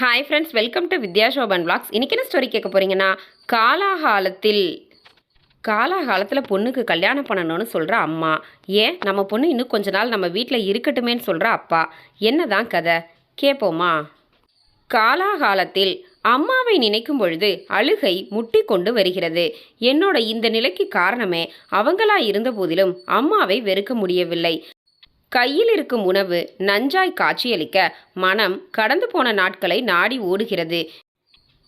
Hi friends welcome to Vidya Shoban blogs இன்றைக்கி என்ன story கேட்க போகிறீங்கன்னா காலாகாலத்தில் காலாகாலத்தில் பொண்ணுக்கு கல்யாணம் பண்ணணும்னு சொல்கிற அம்மா. ஏன்? நம்ம பொண்ணு இன்னும் கொஞ்ச நாள் நம்ம வீட்டில் இருக்கட்டுமேன்னு சொல்கிற அப்பா. என்னதான் கதை? கேட்போமா காலாகாலத்தில் அம்மாவை நினைக்கும் பொழுது அழுகை முட்டி கொண்டு வருகிறது. என்னோட இந்த நிலைக்கு காரணமே அவங்களா இருந்த போதிலும் அம்மாவை வெறுக்க முடியவில்லை. கையில் இருக்கும் உணவு நஞ்சாய் காட்சியளிக்க மனம் கடந்து போன நாட்களை நாடி ஓடுகிறது.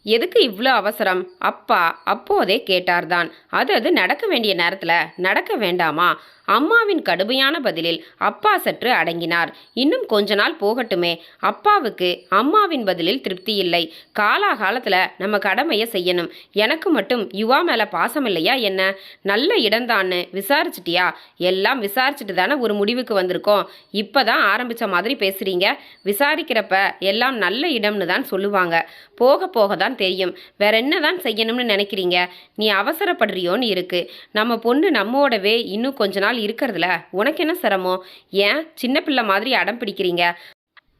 எதுக்கு இவ்வளோ அவசரம்? அப்பா அப்போதே கேட்டார்தான். அது அது நடக்க வேண்டிய நேரத்தில் நடக்க வேண்டாமா? அம்மாவின் கடுமையான பதிலில் அப்பா சற்று அடங்கினார். இன்னும் கொஞ்ச நாள் போகட்டுமே. அப்பாவுக்கு அம்மாவின் பதிலில் திருப்தி இல்லை. காலாகாலத்தில் நம்ம கடமையை செய்யணும். எனக்கு மட்டும் யுவா மேலே பாசம் இல்லையா என்ன? நல்ல இடம்தான்னு விசாரிச்சிட்டியா? எல்லாம் விசாரிச்சுட்டு தானே ஒரு முடிவுக்கு வந்திருக்கோம். இப்போ தான் ஆரம்பித்த மாதிரி பேசுகிறீங்க விசாரிக்கிறப்ப எல்லாம் நல்ல இடம்னு தான் சொல்லுவாங்க. போக போக தான் தெரியும். வேற என்ன தான் செய்யணும்னு நினைக்கிறீங்க? நீ அவசரப்படுறியோன்னு இருக்கு. நம்ம பொண்ணு நம்மோடவே இன்னும் கொஞ்ச நாள் இருக்கிறதுல? உனக்கு என்ன சிரமம்? ஏன் சின்ன பிள்ளை மாதிரி அடம் பிடிக்கிறீங்க?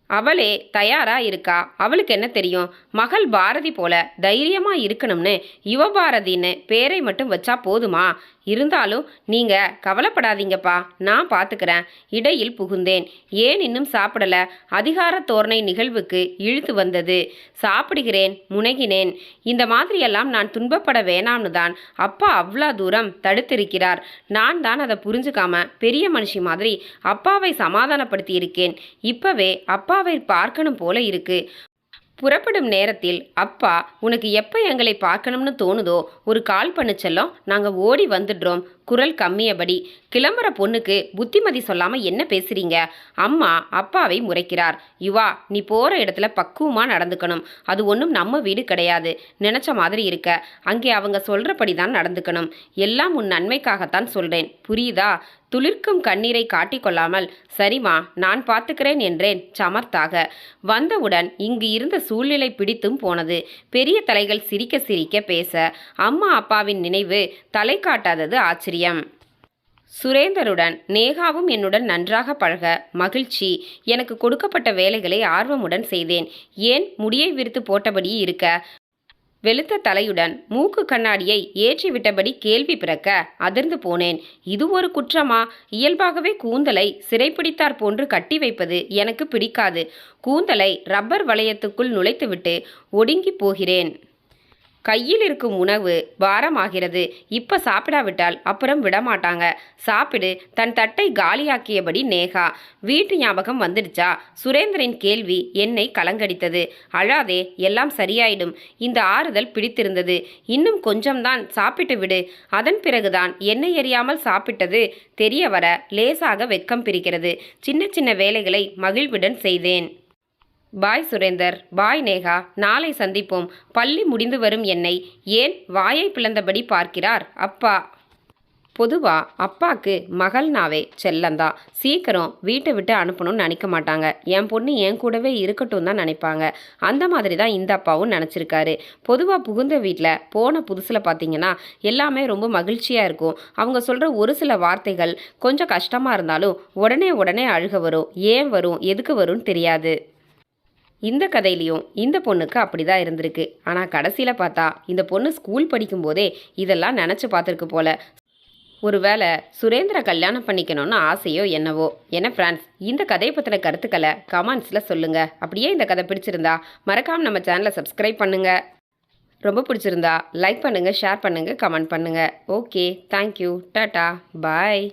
அவளே தயாரா இருக்கா? அவளுக்கு என்ன தெரியும்? மகள் பாரதி போல தைரியமா இருக்கணும்னு யுவபாரதின்னு பேரை மட்டும் வச்சா போதுமா? இருந்தாலும் நீங்க கவலைப்படாதீங்கப்பா. நான் பார்த்துக்கிறேன் இடையில் புகுந்தேன். ஏன் இன்னும் சாப்பிடல? அதிகார தோரணை நிகழ்வுக்கு இழுத்து வந்தது. சாப்பிடுகிறேன் முனகினேன். இந்த மாதிரியெல்லாம் நான் துன்பப்பட வேணாம்னு தான் அப்பா அவ்வளோ தூரம் தடுத்திருக்கிறார். நான் தான் அதை புரிஞ்சுக்காம பெரிய மனுஷி மாதிரி அப்பாவை சமாதானப்படுத்தி இருக்கேன் இப்பவே அப்பாவை பார்க்கணும் போல இருக்கு. புறப்படும் நேரத்தில் அப்பா உனக்கு எப்போ எங்களை பார்க்கணும்னு தோணுதோ ஒரு கால் பண்ணிச்செல்லாம் நாங்கள் ஓடி வந்துடுறோம். குரல் கம்மியபடி கிளம்புற பொண்ணுக்கு புத்திமதி சொல்லாமல் என்ன பேசுறீங்க? அம்மா அப்பாவை முறைக்கிறார். யுவா நீ போகிற இடத்துல பக்குவமாக நடந்துக்கணும். அது ஒன்றும் நம்ம வீடு கிடையாது. நினச்ச மாதிரி இருக்க. அங்கே அவங்க சொல்கிறபடி தான் நடந்துக்கணும். எல்லாம் உன் நன்மைக்காகத்தான் சொல்கிறேன் புரியுதா? துளிர்க்கும் கண்ணீரை காட்டிக்கொள்ளாமல் சரிமா நான் பார்த்துக்கிறேன் என்றேன் சமர்த்தாக. வந்தவுடன் இங்கு இருந்த சூழ்நிலை பிடித்தும் போனது. பெரிய தலைகள் சிரிக்க சிரிக்க பேச அம்மா அப்பாவின் நினைவு தலை காட்டாதது ஆச்சரியம். சுரேந்தருடன் நேகாவும் என்னுடன் நன்றாக பழக மகிழ்ச்சி எனக்கு கொடுக்கப்பட்ட வேலைகளை ஆர்வமுடன் செய்தேன். ஏன் முடியை விரித்து போட்டபடி இருக்க? வெளுத்த தலையுடன் மூக்கு கண்ணாடியை ஏற்றிவிட்டபடி கேள்வி பிறக்க அதிர்ந்து போனேன். இது ஒரு குற்றமா? இயல்பாகவே கூந்தலை சிறைப்பிடித்தார் போன்று கட்டி வைப்பது எனக்கு பிடிக்காது. கூந்தலை ரப்பர் வளையத்துக்குள் நுழைத்துவிட்டு ஒடுங்கி போகிறேன். கையில் இருக்கும் உணவு பாரமாகிறது இப்ப சாப்பிடாவிட்டால் அப்புறம் விடமாட்டாங்க. சாப்பிடு தன் தட்டை காலியாக்கியபடி நேகா. வீட்டு ஞாபகம் வந்துடுச்சா? சுரேந்திரன் கேள்வி என்னை கலங்கடித்தது. அழாதே எல்லாம் சரியாயிடும். இந்த ஆறுதல் பிடித்திருந்தது. இன்னும் கொஞ்சம்தான் சாப்பிட்டு விடு. அதன் பிறகுதான் என்னை எறியாமல் சாப்பிட்டது தெரிய வர லேசாக வெக்கம் பிரிக்கிறது. சின்ன சின்ன வேலைகளை மகிழ்வுடன் செய்தேன். பாய் சுரேந்தர் பாய் நேகா நாளை சந்திப்போம். பள்ளி முடிந்து வரும் என்னை ஏன் வாயை பிளந்தபடி பார்க்கிறார் அப்பா? பொதுவா அப்பாக்கு மகள்னாவே செல்லந்தான் சீக்கிரம் வீட்டை விட்டு அனுப்பணும்னு நினைக்க மாட்டாங்க. என் பொண்ணு என் கூடவே இருக்கட்டும் தான் நினைப்பாங்க. அந்த மாதிரி தான் இந்த அப்பாவும் நினச்சிருக்காரு. பொதுவாக புகுந்த வீட்டில் போன புதுசில் பார்த்தீங்கன்னா எல்லாமே ரொம்ப மகிழ்ச்சியாக இருக்கும். அவங்க சொல்கிற ஒரு சில வார்த்தைகள் கொஞ்சம் கஷ்டமாக இருந்தாலும் உடனே உடனே அழுக வரும். ஏன் வரும்? எதுக்கு வரும்னு தெரியாது. இந்த கதையிலையும் இந்த பொண்ணுக்கு அப்படிதான் இருந்திருக்கு. ஆனால் கடைசியில் பார்த்தா இந்த பொண்ணு ஸ்கூல் படிக்கும்போதே இதெல்லாம் நினச்சி பார்த்துருக்கு போல. ஒருவேளை சுரேந்திர கல்யாணம் பண்ணிக்கணும்னு ஆசையோ என்னவோ. என்ன ஃப்ரெண்ட்ஸ் இந்த கதையை பற்றின கருத்துக்களை கமெண்ட்ஸில் சொல்லுங்கள் அப்படியே இந்த கதை பிடிச்சிருந்தா மறக்காமல் நம்ம சேனலை சப்ஸ்கிரைப் பண்ணுங்கள் ரொம்ப பிடிச்சிருந்தா லைக் பண்ணுங்கள் ஷேர் பண்ணுங்கள் கமெண்ட் பண்ணுங்கள் ஓகே தேங்க்யூ டாட்டா பாய்